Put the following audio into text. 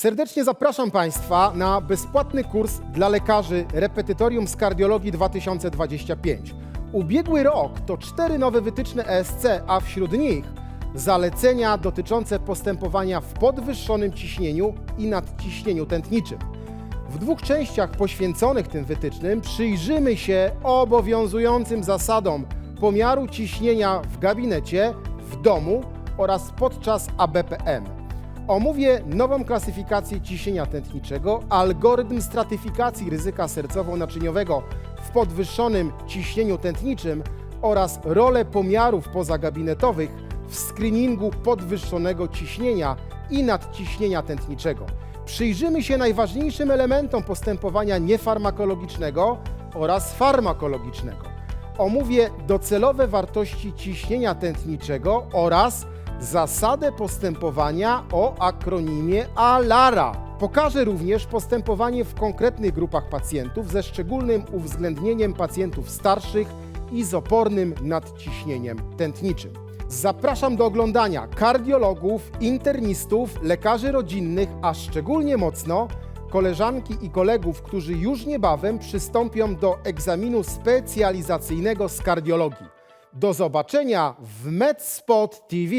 Serdecznie zapraszam Państwa na bezpłatny kurs dla lekarzy Repetytorium z Kardiologii 2025. Ubiegły rok to cztery nowe wytyczne ESC, a wśród nich zalecenia dotyczące postępowania w podwyższonym ciśnieniu i nadciśnieniu tętniczym. W dwóch częściach poświęconych tym wytycznym przyjrzymy się obowiązującym zasadom pomiaru ciśnienia w gabinecie, w domu oraz podczas ABPM. Omówię nową klasyfikację ciśnienia tętniczego, algorytm stratyfikacji ryzyka sercowo-naczyniowego w podwyższonym ciśnieniu tętniczym oraz rolę pomiarów pozagabinetowych w screeningu podwyższonego ciśnienia i nadciśnienia tętniczego. Przyjrzymy się najważniejszym elementom postępowania niefarmakologicznego oraz farmakologicznego. Omówię docelowe wartości ciśnienia tętniczego oraz zasadę postępowania o akronimie ALARA. Pokażę również postępowanie w konkretnych grupach pacjentów ze szczególnym uwzględnieniem pacjentów starszych i z opornym nadciśnieniem tętniczym. Zapraszam do oglądania kardiologów, internistów, lekarzy rodzinnych, a szczególnie mocno koleżanki i kolegów, którzy już niebawem przystąpią do egzaminu specjalizacyjnego z kardiologii. Do zobaczenia w MedSpot TV.